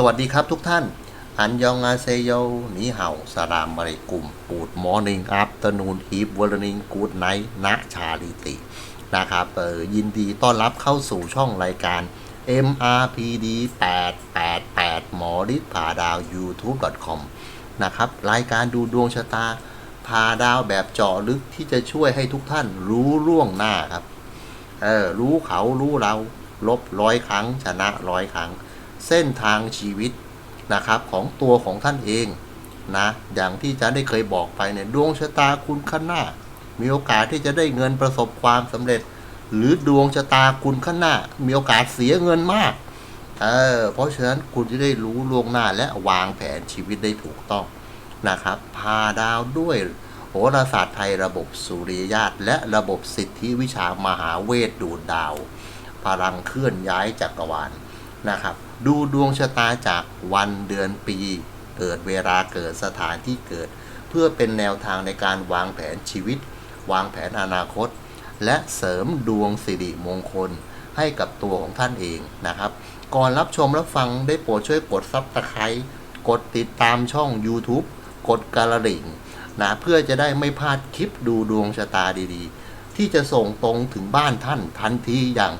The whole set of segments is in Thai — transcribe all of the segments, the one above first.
สวัสดีครับทุกท่าน อันยองอาเซโยนีเห่าสลามมาริกุมปูดมอร์นิ่งอัพตนูนฮีบวอร์นิงกูดไนท์ณชาลิติ นะครับเออยินดีต้อนรับเข้าสู่ช่องรายการ MRPD 888หมอฤทธิ์ผาดาว YouTube.com นะครับ รายการดูดวงชะตาพาดาวแบบเจาะลึกที่จะช่วยให้ทุกท่านรู้ล่วงหน้าครับ เออ รู้เขารู้เรา ลบร้อยครั้ง ชนะร้อยครั้ง เส้นทางชีวิตนะครับของตัวของท่านเองนะอย่างที่อาจารย์ได้เคยบอกไปเนี่ยดวงชะตาคุณข้างหน้า มีโอกาสที่จะได้เงินประสบความสำเร็จ หรือดวงชะตาคุณข้างหน้า มีโอกาสเสียเงินมากเออเพราะฉะนั้นคุณจะได้รู้ล่วงหน้าและวางแผนชีวิตได้ถูกต้องนะครับพาดาวด้วยโหราศาสตร์ไทยระบบสุริยญาตและระบบสิทธิวิชามหาเวทดูดดาว พลังเคลื่อนย้ายจักรวาลนะครับ ดูดวงชะตาจากวันเดือนปี เกิดเวลาเกิดสถานที่เกิด เพื่อเป็นแนวทางในการวางแผนชีวิต วางแผนอนาคต และเสริมดวงสิริมงคลให้กับตัวของท่านเองนะครับ ก่อนรับชมรับฟังได้โปรดช่วยกดซับสไครต์กดติดตามช่อง YouTube กดกระดิ่งนะเพื่อจะได้ไม่พลาดคลิปดูดวงชะตาดีๆ ที่จะส่งตรงถึงบ้านท่านทันทีอย่าง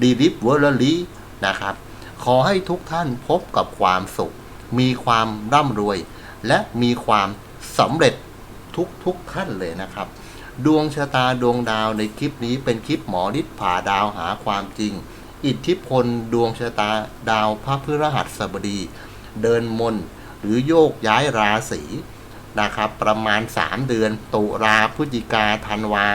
ดีลิฟเวอร์ลีนะครับ ขอให้ทุกท่านพบกับความสุข มีความร่ำรวย และมีความสำเร็จทุกทุกๆท่านเลยนะครับ ดวงชะตาดวงดาวในคลิปนี้เป็นคลิปหมอฤทธิ์ผ่าดาวหาความจริง อิทธิพลดวงชะตาดาวพระพฤหัสบดี เดินมนหรือโยกย้ายราศีนะครับ ประมาณ 3 เดือน ตุลาพฤศจิกาธันวา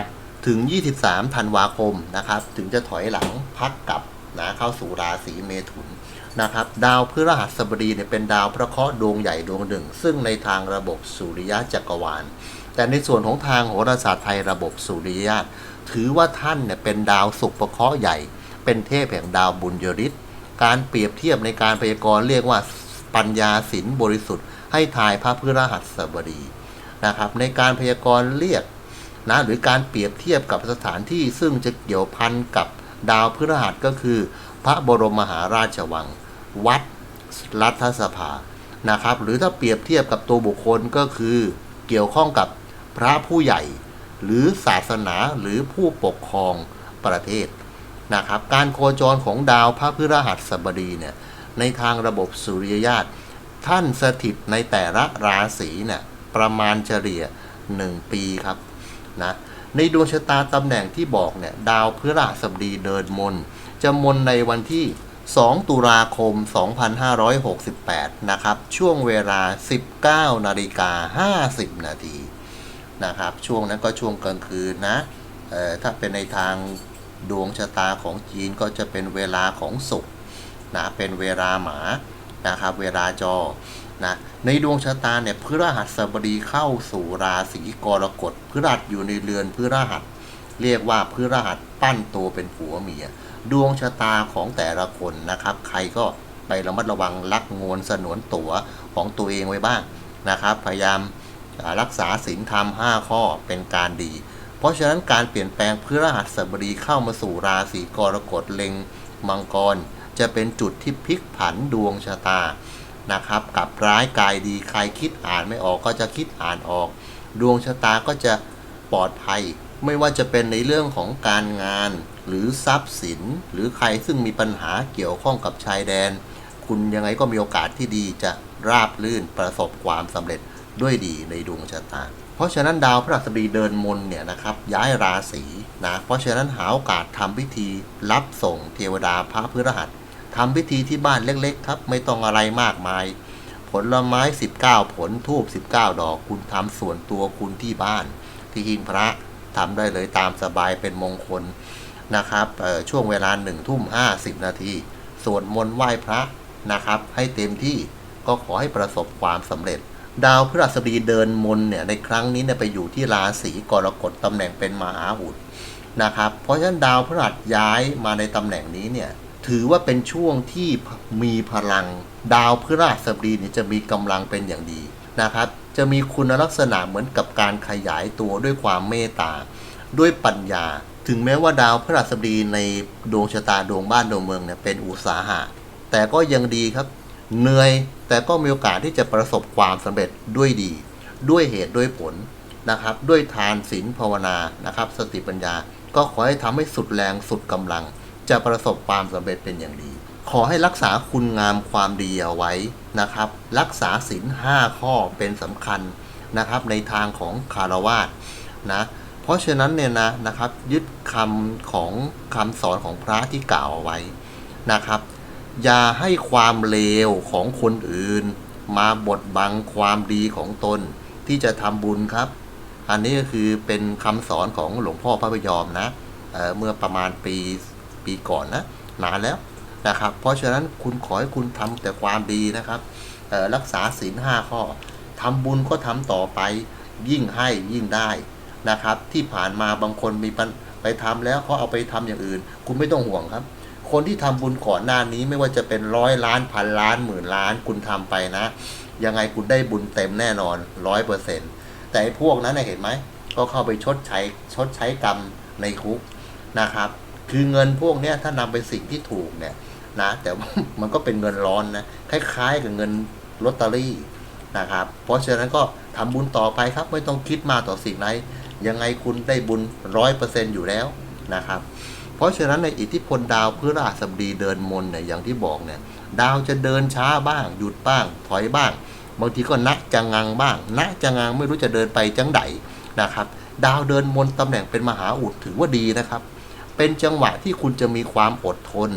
ถึง 23 ธันวาคมนะครับ ถึงจะถอยหลังพักกลับ นะเข้าสู่ราศีเมถุนนะครับดาวพฤหัสบดีเนี่ยเป็นดาวพระเคราะห์ดวงใหญ่ดวงหนึ่ง ซึ่งในทางระบบสุริยะจักรวาล แต่ในส่วนของทางโหราศาสตร์ไทยระบบสุริยะถือว่าท่านเนี่ยเป็นดาวศุกร์ประเคราะห์ใหญ่ เป็นเทพแห่งดาวบุญยริศการเปรียบเทียบในการพยากรณ์เรียกว่าปัญญาศิลบริสุทธิ์ให้ทายพระพฤหัสบดีนะครับในการพยากรณ์เรียกนะหรือการเปรียบเทียบกับสถานที่ซึ่งจะเกี่ยวพันกับ ดาวพฤหัสก็คือ พระบรมมหาราชวัง วัดรัฐสภานะครับ หรือถ้าเปรียบเทียบกับตัวบุคคลก็คือเกี่ยวข้องกับพระผู้ใหญ่ หรือศาสนาหรือผู้ปกครองประเทศนะครับ การโคจรของดาวพระพฤหัสบดีเนี่ยในทางระบบสุริยญาตท่านสถิตในแต่ละราศีเนี่ยประมาณเฉลี่ย 1 ปีครับนะ ในดวงชะตาตำแหน่งที่บอกเนี่ยดาวพฤหัสบดีเดินมน จะมนในวันที่ 2 ตุลาคม 2568 นะครับ ช่วงเวลา 19 นาฬิกา 50 นาทีนะครับ ช่วงนั้นก็ช่วงกลางคืนนะถ้าเป็นในทางดวงชะตาของจีนก็จะเป็นเวลาของศุกร์นะเป็นเวลาหมานะครับ เวลาจอ นะในดวงชะตาเนี่ยพฤหัสบดีเข้าสู่ราศีกรกฎพฤหัสอยู่ในเรือนพฤหัส เรียกว่าพฤหัสปั้นตัวเป็นผัวเมีย ดวงชะตาของแต่ละคนนะครับ ใครก็ไประมัดระวังรักงวนสนวนตัวของตัวเองไว้บ้างนะครับ พยายามรักษาศีลธรรม 5 ข้อเป็นการดี เพราะฉะนั้นการเปลี่ยนแปลงพฤหัสบดีเข้ามาสู่ราศีกรกฎเล็งมังกร จะเป็นจุดที่พลิกผันดวงชะตา นะครับกับร้ายกายดีใครคิดอ่านไม่ออกก็จะคิดอ่านออก ดวงชะตาก็จะปลอดภัย ไม่ว่าจะเป็นในเรื่องของการงาน หรือทรัพย์สิน หรือใครซึ่งมีปัญหาเกี่ยวข้องกับชายแดน คุณยังไงก็มีโอกาสที่ดีจะราบลื่นประสบความสำเร็จด้วยดีในดวงชะตา เพราะฉะนั้นดาวพฤหัสบดีเดินมนเนี่ยนะครับย้ายราศีนะ เพราะฉะนั้นหาโอกาสทำพิธีรับส่งเทวดาพระพฤหัส ทำพิธีที่บ้านเล็กๆ ครับ ไม่ต้องอะไรมากมาย ผลไม้ 19 ผลทูบ19 ดอก คุณทำส่วนตัวคุณที่บ้าน ที่หิ้งพระทำได้เลยตามสบายเป็นมงคลนะครับช่วงเวลา1ทุ่ม50นาทีสวดมนต์ไหว้พระนะครับ ให้เต็มที่ก็ขอให้ประสบความสำเร็จ ดาวพฤหัสบดีเดินมนเนี่ยในครั้งนี้เนี่ยไปอยู่ที่ราศีกรกฎตำแหน่งเป็นมหาอุดนะครับ เพราะฉะนั้นดาวพฤหัสย้ายมาในตำแหน่งนี้เนี่ย ถือว่าเป็นช่วงที่มีพลังดาวพฤหัสบดีเนี่ยจะมีกำลังเป็นอย่างดีนะครับ จะมีคุณลักษณะเหมือนกับการขยายตัวด้วยความเมตตา ด้วยปัญญา ถึงแม้ว่าดาวพฤหัสบดีในดวงชะตาดวงบ้านดวงเมืองเนี่ยเป็นอุตสาหะ แต่ก็ยังดีครับ เหนื่อยแต่ก็มีโอกาสที่จะประสบความสำเร็จด้วยดี ด้วยเหตุด้วยผลนะครับ ด้วยทานศีลภาวนานะครับ สติปัญญา ก็ขอให้ทำให้สุดแรงสุดกำลัง จะประสบความสำเร็จเป็นอย่างดี ขอให้รักษาคุณงามความดีเอาไว้นะครับ รักษาศีลห้าข้อเป็นสำคัญนะครับ ในทางของคารวาสนะเพราะฉะนั้นเนี่ยนะนะครับ ยึดคำของคำสอนของพระที่กล่าวเอาไว้นะครับ อย่าให้ความเลวของคนอื่น มาบดบังความดีของตนที่จะทำบุญครับ อันนี้ก็คือเป็นคำสอนของหลวงพ่อพระพยอมนะเเมื่อประมาณปี ปีก่อนนะนานแล้วนะครับ เพราะฉะนั้นคุณขอให้คุณทำแต่ความดีนะครับรักษาศีลห้าข้อทำบุญก็ทำต่อไป ยิ่งให้ยิ่งได้นะครับ ที่ผ่านมาบางคนมีปัญไปทำแล้วเขาเอาไปทำอย่างอื่น คุณไม่ต้องห่วงครับ คนที่ทำบุญก่อนหน้านี้ไม่ว่าจะเป็นร้อยล้านพันล้านหมื่นล้านคุณทำไปนะ ยังไงคุณได้บุญเต็มแน่นอนร้อยเปอร์เซ็นต์แต่พวกนั้นเห็นไหมก็เข้าไปชดใช้ชดใช้กรรมในคุกนะครับ คือเงินพวกเนี้ยถ้านำไปสิ่งที่ถูกเนี่ยนะแต่ว่ามันก็เป็นเงินร้อนนะคล้ายๆกับเงินลอตเตอรี่นะครับ เพราะฉะนั้นก็ทำบุญต่อไปครับ ไม่ต้องคิดมาต่อสิ่งไหนยังไงคุณได้บุญร้อยเปอร์เซ็นต์อยู่แล้วนะครับ เพราะฉะนั้นในอิทธิพลดาวพฤหัสบดีเดินมนเนี่ยอย่างที่บอกเนี่ยดาวจะเดินช้าบ้างหยุดบ้าง ถอยบ้าง บางทีก็นักจะงังบ้างนักจะงังไม่รู้จะเดินไปจังไดนะครับ ดาวเดินมนตำแหน่งเป็นมหาอุดถือว่าดีนะครับ เป็นจังหวะที่คุณจะมีความอดทน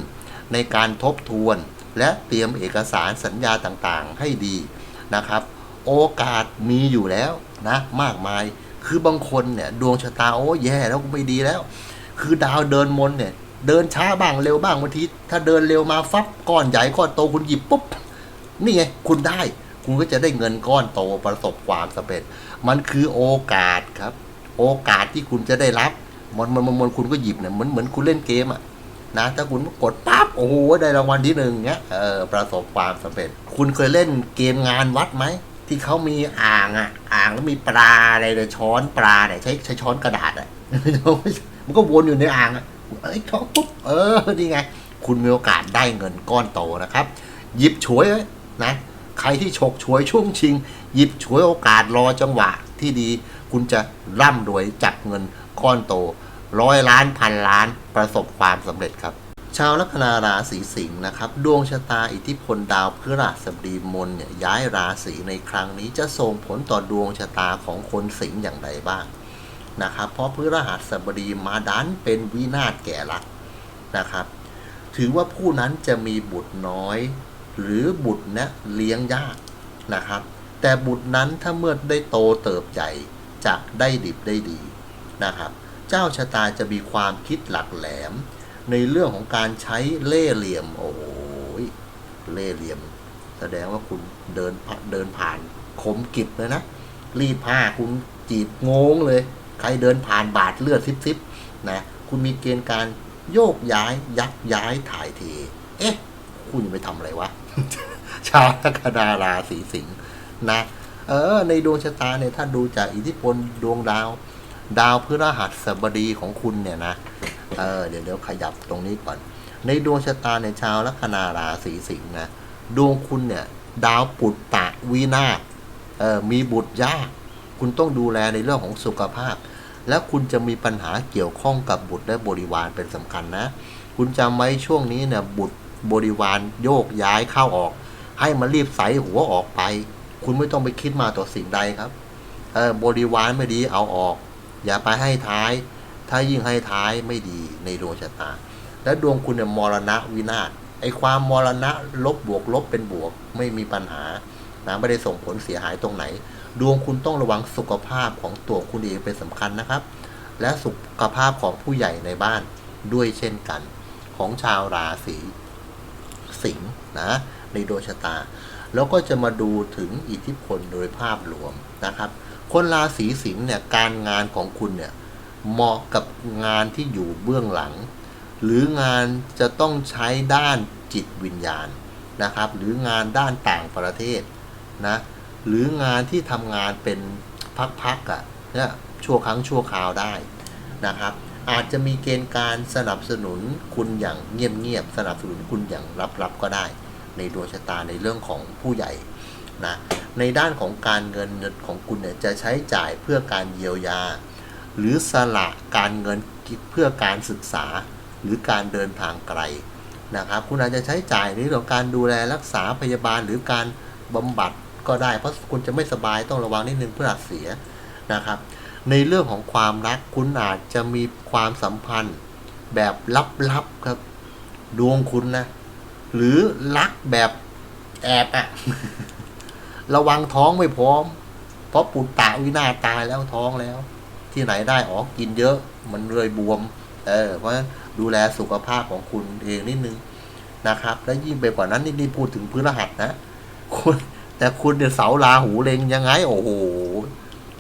ในการทบทวน และเตรียมเอกสารสัญญาต่างๆ ให้ดีนะครับ โอกาสมีอยู่แล้วนะมากมาย คือบางคนเนี่ยดวงชะตาโอ้แย่แล้วไม่ดีแล้ว คือดาวเดินมนเนี่ยเดินช้าบ้างเร็วบ้างบางทีถ้าเดินเร็วมาฟับก้อนใหญ่ก้อนโตคุณหยิบปุ๊บนี่ไงคุณได้ คุณก็จะได้เงินก้อนโตประสบความสำเร็จ มันคือโอกาสครับ โอกาสที่คุณจะได้รับ มันมันมันมันคุณก็หยิบเนี่ยเหมือนเหมือนคุณเล่นเกมอะนะถ้าคุณกดปั๊บโอ้โหได้รางวัลที่หนึ่งเงี้ยเออประสบความสำเร็จ คุณเคยเล่นเกมงานวัดไหมที่เขามีอ่างอะอ่างแล้วมีปลาอะไรเลยช้อนปลาเนี่ยใช้ใช้ช้อนกระดาษอะมันก็วนอยู่ในอ่างอะเอ้ยช้อนปุ๊บเออนี่ไง คุณมีโอกาสได้เงินก้อนโตนะครับ หยิบฉวยนะใครที่ฉกฉวยช่วงชิง หยิบฉวยโอกาสรอจังหวะที่ดี คุณจะร่ำรวยจากเงินก้อนโต ร้อยล้านพันล้านประสบความสำเร็จครับ ชาวลัคนาราศีสิงห์นะครับ ดวงชะตาอิทธิพลดาวพฤหัสบดีมนเนี่ยย้ายราศีในครั้งนี้จะส่งผลต่อดวงชะตาของคนสิงห์อย่างไรบ้างนะครับ เพราะพฤหัสบดีมาดันเป็นวินาศแก่รักนะครับ ถือว่าผู้นั้นจะมีบุตรน้อย หรือบุตรเนี่ยเลี้ยงยากนะครับ แต่บุตรนั้นถ้าเมื่อได้โตเติบใหญ่จะได้ดิบได้ดีนะครับ เจ้าชะตาจะมีความคิดหลักแหลม ในเรื่องของการใช้เล่เหลี่ยม โอ้โหเล่เหลี่ยม แสดงว่าคุณเดินผ่าเดินผ่านคมกิบเลยนะ รีดผ้าคุณจีบงงเลย ใครเดินผ่านบาดเลือดซิบๆนะคุณมีเกณฑ์การโยกย้ายยักย้ายถ่ายเท เอ๊ะ คุณไปทำอะไรวะ ชาวลัคนาราศีสิงห์นะ เออ ในดวงชะตาเนี่ยถ้าดูจากอิทธิพลดวงดาว ดาวพฤหัสบดีของคุณเนี่ยนะ เออเดี๋ยวเดี๋ยวขยับตรงนี้ก่อน ในดวงชะตาในชาวลัคนาราศีสิงห์นะ ดวงคุณเนี่ย ดาวปุตตะวินาศเออมีบุตรยากคุณต้องดูแลในเรื่องของสุขภาพ และคุณจะมีปัญหาเกี่ยวข้องกับบุตรและบริวารเป็นสำคัญนะ คุณจำไว้ช่วงนี้เนี่ยบุตรบริวารโยกย้ายเข้าออก ให้มันรีบใส่หัวออกไป คุณไม่ต้องไปคิดมาต่อสิ่งใดครับเออบริวารไม่ดีเอาออก อย่าไปให้ท้าย ถ้ายิ่งให้ท้ายไม่ดีในดวงชะตา และดวงคุณเนี่ยมรณะวินาศไอความมรณะลบบวกลบเป็นบวกไม่มีปัญหานะไม่ได้ส่งผลเสียหายตรงไหน ดวงคุณต้องระวังสุขภาพของตัวคุณเองเป็นสำคัญนะครับ และสุขภาพของผู้ใหญ่ในบ้านด้วยเช่นกัน ของชาวราศีสิงห์นะในดวงชะตา แล้วก็จะมาดูถึงอิทธิพลโดยภาพรวมนะครับ คนราศีสิงห์เนี่ยการงานของคุณเนี่ยเหมาะกับงานที่อยู่เบื้องหลัง หรืองานจะต้องใช้ด้านจิตวิญญาณนะครับ หรืองานด้านต่างประเทศนะหรืองานที่ทำงานเป็นพักๆอะ่ะเนี่ยชั่วครั้งชั่วคราวได้นะครับ อาจจะมีเกณฑ์การสนับสนุนคุณอย่างเงียบๆสนับสนุนคุณอย่างลับๆก็ได้ ในดวงชะตาในเรื่องของผู้ใหญ่ นะในด้านของการเงินของคุณเนี่ยจะใช้จ่ายเพื่อการเยียวยา หรือสละการเงินเพื่อการศึกษา หรือการเดินทางไกลนะครับ คุณอาจจะใช้จ่ายในเรื่องของการดูแลรักษาพยาบาลหรือการบำบัดก็ได้ เพราะคุณจะไม่สบายต้องระวังนิดนึงเพื่ออาจเสียนะครับ ในเรื่องของความรักคุณอาจจะมีความสัมพันธ์แบบลับๆครับ ดวงคุณนะ หรือรักแบบแอบอะ ระวังท้องไม่พร้อม เพราะปุตตะวินาตายแล้วท้องแล้ว ที่ไหนได้อ๋อกินเยอะ มันเลยบวม เออ เพราะฉะนั้นดูแลสุขภาพของคุณเองนิดนึงนะครับ และยิ่งไปกว่านั้นนี่นี่พูดถึงพื้นรหัสนะคุณแต่คุณเนี่ยเสาราหูเลงยังไง โอ้โห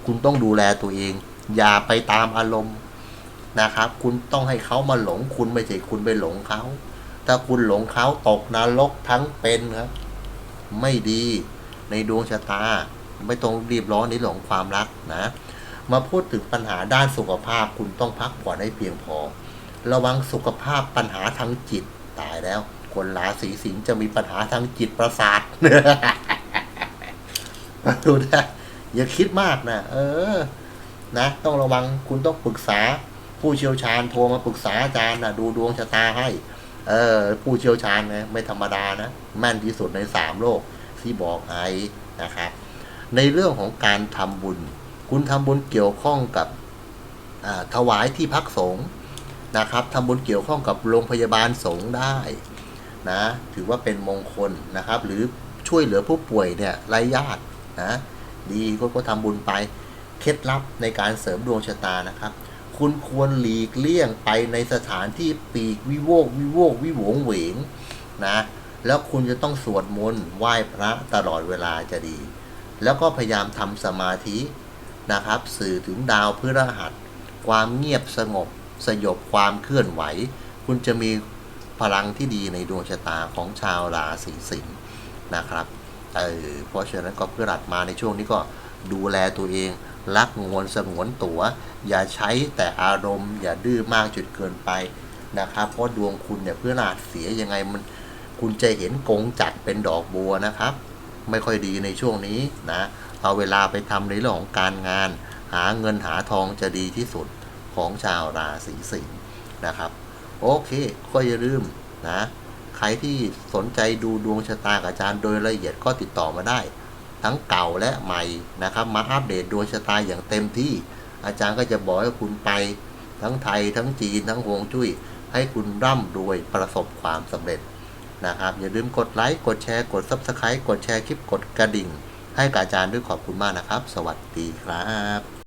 คุณต้องดูแลตัวเอง อย่าไปตามอารมณ์นะครับ คุณต้องให้เขามาหลงคุณไม่ใช่คุณไปหลงเขา ถ้าคุณหลงเขาตกนรกทั้งเป็นครับ ไม่ดี ในดวงชะตา ไม่ต้องรีบร้อนในเรื่องของความรักนะ มาพูดถึงปัญหาด้านสุขภาพคุณต้องพักผ่อนให้เพียงพอ ระวังสุขภาพปัญหาทางจิตตายแล้ว คนราศีสิงห์จะมีปัญหาทางจิตประสาทดูนะอย่าคิดมากนะเออ นะ ต้องระวังคุณต้องปรึกษา ผู้เชี่ยวชาญโทรมาปรึกษาอาจารย์นะดูดวงชะตาให้ เออ ผู้เชี่ยวชาญนะไม่ธรรมดานะแม่นที่สุดในสามโลก ที่บอกไอ้นะครับ ในเรื่องของการทำบุญ คุณทำบุญเกี่ยวข้องกับถวายที่พักสงฆ์นะครับทำบุญเกี่ยวข้องกับโรงพยาบาลสงฆ์ได้นะถือว่าเป็นมงคลนะครับ หรือช่วยเหลือผู้ป่วยเนี่ยไร้ญาตินะดีก็ก็ทำบุญไปเคล็ดลับในการเสริมดวงชะตานะครับ คุณควรหลีกเลี่ยงไปในสถานที่ปีกวิโวกวิโวกวิหวงเหวงนะ แล้วคุณจะต้องสวดมนต์ไหว้พระตลอดเวลาจะดี แล้วก็พยายามทำสมาธินะครับ สื่อถึงดาวพฤหัส ความเงียบสงบ สยบความเคลื่อนไหว คุณจะมีพลังที่ดีในดวงชะตาของชาวราศีสิงห์นะครับเออเพราะฉะนั้นก็เพฤหัสมาในช่วงนี้ก็ดูแลตัวเอง รักงวนสงวนตัว อย่าใช้แต่อารมณ์ อย่าดื้อมากจนเกินไปนะครับ เพราะดวงคุณเนี่ยเพฤหัสเสียยังไงมัน คุณจะเห็นกงจักเป็นดอกบัวนะครับ ไม่ค่อยดีในช่วงนี้นะเอาเวลาไปทำในเรื่องของการงาน หาเงินหาทองจะดีที่สุดของชาวราศีสิงห์นะครับ โอเคก็อย่าลืมนะใครที่สนใจดูดวงชะตากับอาจารย์โดยละเอียดก็ติดต่อมาได้ ทั้งเก่าและใหม่นะครับ มาอัปเดตดวงชะตาอย่างเต็มที่ อาจารย์ก็จะบอกให้คุณไป ทั้งไทยทั้งจีนทั้งฮวงจุ้ยให้คุณร่ำรวยประสบความสำเร็จ นะครับ อย่าลืมกดไลค์ กดแชร์ กด Subscribe กดแชร์คลิป กดกระดิ่ง ให้กับอาจารย์ด้วยขอบคุณมากนะครับ สวัสดีครับ